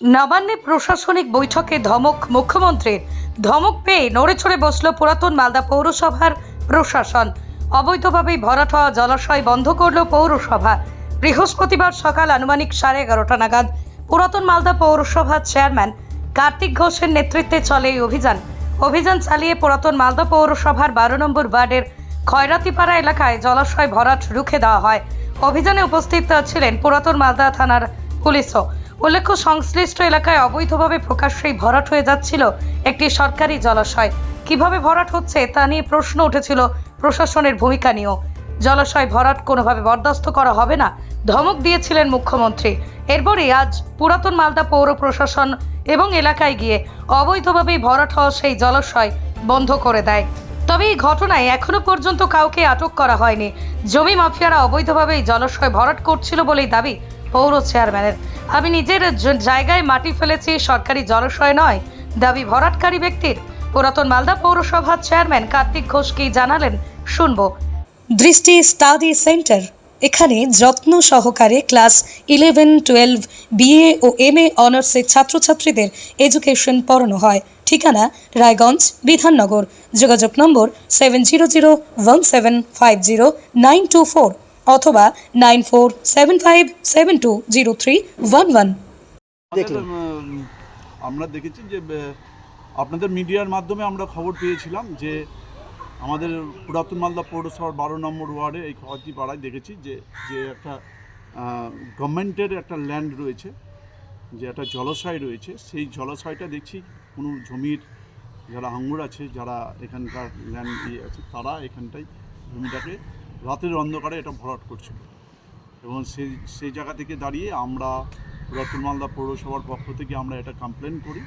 নবান্নে প্রশাসনিক বৈঠকে ধমক মুখ্যমন্ত্রীর ধমক পেয়ে নড়ে চড়ে বসল পুরাতন মালদা পৌরসভার প্রশাসন। অবৈধভাবে ভরাট হওয়া জলাশয় বন্ধ করল পৌরসভা। বৃহস্পতিবার সকাল আনুমানিক সাড়ে এগারোটা নাগাদ পুরাতন মালদা পৌরসভার চেয়ারম্যান কার্তিক ঘোষের নেতৃত্বে চলে এই অভিযান। অভিযান চালিয়ে পুরাতন মালদা পৌরসভার বারো নম্বর ওয়ার্ডের খয়রাতিপাড়া এলাকায় জলাশয় ভরাট রুখে দেওয়া হয়। অভিযানে উপস্থিত ছিলেন পুরাতন মালদা থানার পুলিশও। উল্লেখ্য, সংশ্লিষ্ট এলাকায় অবৈধভাবে প্রকাশ্যেই ভরাট হয়ে যাচ্ছিল একটি সরকারি জলাশয়। কীভাবে ভরাট হচ্ছে তা নিয়ে প্রশ্ন উঠেছিল প্রশাসনের ভূমিকা নিয়েও। জলাশয় ভরাট কোনোভাবে বরদাস্ত করা হবে না, ধমক দিয়েছিলেন মুখ্যমন্ত্রী। এরপরই আজ পুরাতন মালদা পৌর প্রশাসন এবং এলাকায় গিয়ে অবৈধভাবেই ভরাট হওয়া সেই জলাশয় বন্ধ করে দেয়। তবে এই ঘটনায় এখনও পর্যন্ত কাউকে আটক করা হয়নি। জমি মাফিয়ারা অবৈধভাবে এই জলাশয় ভরাট করছিল বলেই দাবি পৌর চেয়ারম্যানের। আমি নিজের জায়গায় মাটি ফেলেছি, সরকারি জলাশয় নয়, দাবি ভরাটকারী ব্যক্তির। পুরাতন মালদা পৌরসভার চেয়ারম্যান কার্তিক ঘোষ কি জানালেন, শুনব। দৃষ্টি স্টাডি সেন্টার, এখানে যত্ন সহকারে ক্লাস ইলেভেন, টুয়েলভ, বিএ ও এম এ অনার্সের ছাত্রছাত্রীদের এডুকেশন পড়ানো হয়। ঠিকানা, রায়গঞ্জ, বিধাননগর। যোগাযোগ নম্বর seven zero zero one seven five zero nine two four অথবা nine four seven five seven two zero three one one. আমরা দেখেছি যে আপনাদের মিডিয়ার মাধ্যমে আমরা খবর পেয়েছিলাম যে আমাদের পুরাতন মালদা পৌরসভার বারো নম্বর ওয়ার্ডে এই খবরটি পাড়ায় দেখেছি যে যে একটা গভর্নমেন্টের একটা ল্যান্ড রয়েছে যে একটা জলাশয় রয়েছে। সেই জলাশয়টা দেখছি কোনো জমির যারা আঙ্গুর আছে যারা এখানকার ল্যান্ড ইয়ে আছে তারা এখানটায় জমিটাকে রাতের অন্ধকারে এটা ভরাট করছিল। এবং সেই সেই জায়গা থেকে দাঁড়িয়ে আমরা রতন মালদা পৌরসভার পক্ষ থেকে আমরা এটা কমপ্লেন করি।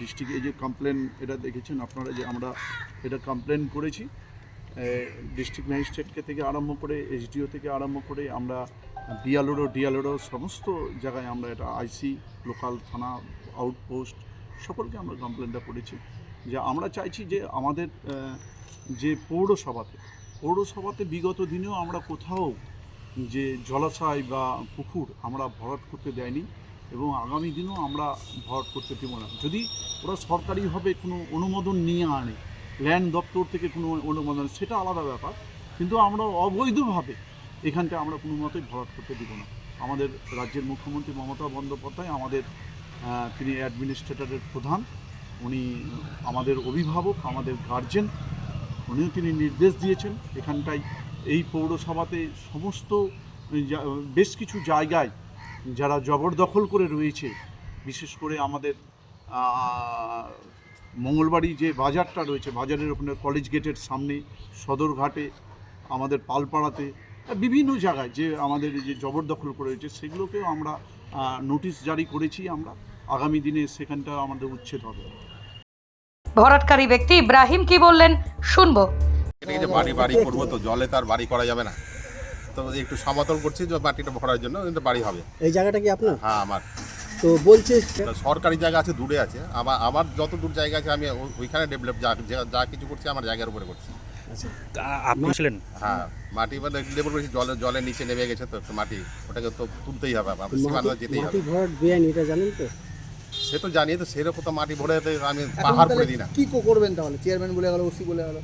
ডিস্ট্রিক্টে এই যে কমপ্লেন এটা দেখেছেন আপনারা যে আমরা এটা কমপ্লেন করেছি। ডিস্ট্রিক্ট ম্যাজিস্ট্রেটকে থেকে আরম্ভ করে এসডিও থেকে আরম্ভ করে আমরা ডিএলওরও ডিএলওরও সমস্ত জায়গায় আমরা এটা আইসি লোকাল থানা আউটপোস্ট সকলকে আমরা কমপ্লেনটা করেছি। যে আমরা চাইছি যে আমাদের যে পৌরসভাতে পৌরসভাতে বিগত দিনেও আমরা কোথাও যে জলাশয় বা পুকুর আমরা ভরাট করতে দেয়নি এবং আগামী দিনেও আমরা ভরাট করতে দেবো না। যদি ওরা সরকারিভাবে কোনো অনুমোদন নিয়ে আনে ল্যান্ড দপ্তর থেকে কোনো অনুমোদন, সেটা আলাদা ব্যাপার। কিন্তু আমরা অবৈধভাবে এখানটা আমরা কোনো মতেই ভরাট করতে দিব না। আমাদের রাজ্যের মুখ্যমন্ত্রী মমতা বন্দ্যোপাধ্যায়, আমাদের তিনি অ্যাডমিনিস্ট্রেটরের প্রধান। উনি আমাদের অভিভাবক, আমাদের গার্জেন উনিও তিনি নির্দেশ দিয়েছেন এখানটায়। এই পৌরসভাতে সমস্ত বেশ কিছু জায়গায় যারা জবরদখল করে রয়েছে, বিশেষ করে আমাদের মঙ্গলবাড়ি যে বাজারটা রয়েছে, বাজারের ওখানে কলেজ গেটের সামনে সদরঘাটে আমাদের পালপাড়াতে বিভিন্ন জায়গায় যে আমাদের যে জবরদখল করে রয়েছে, সেগুলোকেও আমরা নোটিশ জারি করেছি আমরা। আগামী দিনে সেখানটা আমাদের উচ্ছেদ হবে। ভরাটকারী ব্যক্তি ইব্রাহিম কি বললেন? শুনব। যে বাড়ি বাড়ি করব তো জলে তো আর বাড়ি করা যাবে না। তো একটু সমতল করছি যে মাটিটা ভরার জন্য কিন্তু বাড়ি হবে। এই জায়গাটা কি আপনার? হ্যাঁ আমার। তো বলছে সরকারি জায়গা আছে দূরে আছে। আমার আমার যত দূর জায়গা আছে আমি ওইখানে ডেভেলপ যা যা- যা কিছু করছি আমার জায়গার উপরে করছি। আপনি ছিলেন? হ্যাঁ মাটি মানে লেবর করেছি জলে জলের নিচে নেমে গেছে তো মাটি। ওটাকে তো তুলতেই হবে আমার যেতেই হবে। মাটি ভরাট বেআইনি এটা জানেন তো? সে তো জানি তো সেরকম তো মাটি ভরে আমি পাহাড় করে দিই না। কি করবেন তাহলে? চেয়ারম্যান বলে গেল ওসি বলে গেল।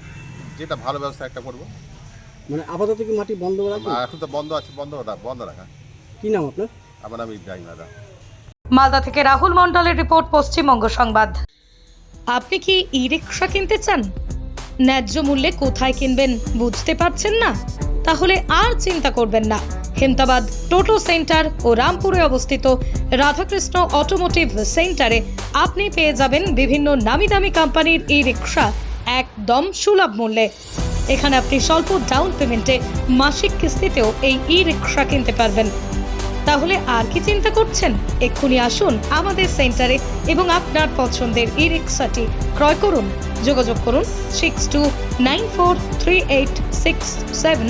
যেটা ভালো ব্যবস্থা একটা করব। মানে আপাতত কি মাটি বন্ধ আর এখন তো বন্ধ আছে বন্ধ রাখ বন্ধ রাখা। কি নাম আপনার? আমার আমি যাই না মালদা থেকে রাহুল মন্ডলের রিপোর্ট পশ্চিমবঙ্গ সংবাদ। আপনি কি ই রিক্সা কিনতে চান? ন্যায্য মূল্যে কোথায় কিনবেন বুঝতে পারছেন না? তাহলে আর চিন্তা করবেন না। হেমতাবাদ, টোটো সেন্টার ও রামপুরে অবস্থিত। রাধাকৃষ্ণ অটোমোটিভ সেন্টারে আপনি পেয়ে যাবেন বিভিন্ন নামি দামি কোম্পানির ই রিক্সা একদম সুলভ মূল্যে। এখানে আপনি স্বল্প ডাউন পেমেন্টে মাসিক কিস্তিতেও এই ই রিক্সা কিনতে পারবেন। তাহলে আর কি চিন্তা করছেন? এক্ষুনি আসুন আমাদের সেন্টারে এবং আপনার পছন্দের ই রিক্সাটি ক্রয় করুন। যোগাযোগ করুন six two nine four three eight six seven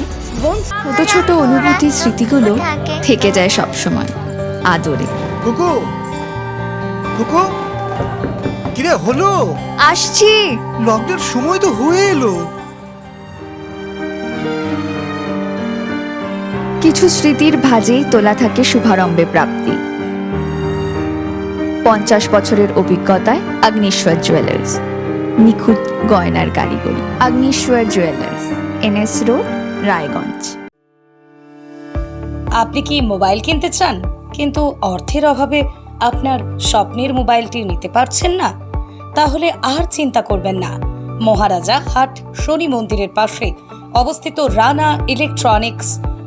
ছোট ছোট অনুভূতি স্মৃতিগুলো থেকে যায় সব সময় আদরে। কুকু! কুকু! কিরে হলো? আসছি। লকডাউন সময় তো হয়ে এলো। কিছু স্মৃতির ভাজেই তোলা থাকে শুভারম্ভে প্রাপ্তি। পঞ্চাশ বছরের অভিজ্ঞতায় আগ্নেশ্বর জুয়েলার্স, নিখুঁত গয়নার কারিগরি, Agneshwar jewellers, NS road, Raiganj. আপনি কি মোবাইল কিনতে চান? কিন্তু অর্থের অভাবে আপনার স্বপ্নের মোবাইলটি নিতে পারছেন না? তাহলে আর চিন্তা করবেন না। মহারাজা হাট শনি মন্দিরের পাশে অবস্থিত Rana electronics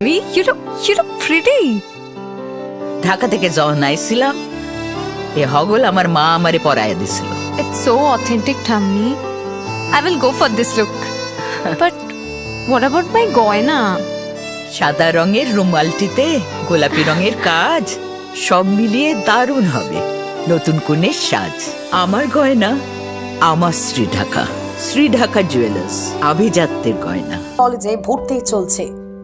You look, you look pretty. Dhaka থেকে যখন আইছিলাম এ হগল আমার মা আমারে পরায় দিছিল It's so authentic, Tammi. I will go for this look. but what about my goina? সাদা রঙের রুমালটিতে গোলাপি রঙের কাজ সব মিলিয়ে দারুণ হবে নতুন কনের সাজ আমার গয়না আমার শ্রী ঢাকা শ্রী ঢাকা জুয়েলার্স আভিজাত্যের গয়না কলেজে ভর্তি চলছে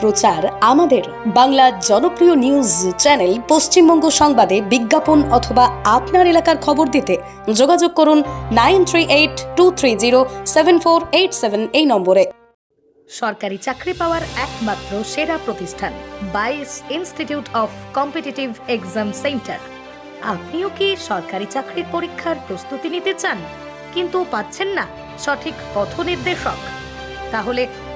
প্রচার আমাদের বাংলা জনপ্রিয় নিউজ চ্যানেল পশ্চিমবঙ্গ সংবাদে বিজ্ঞাপন অথবা আপনার এলাকার খবর দিতে যোগাযোগ করুন nine three eight two three zero seven four eight seven এই নম্বরে। সরকারি চাকরি পাওয়ার একমাত্র সেরা প্রতিষ্ঠান, বাইস institute of competitive exam centre. আপনিও কি সরকারি চাকরির পরীক্ষার প্রস্তুতি নিতে চান? কিন্তু পাচ্ছেন না সঠিক পথ নির্দেশক তাহলে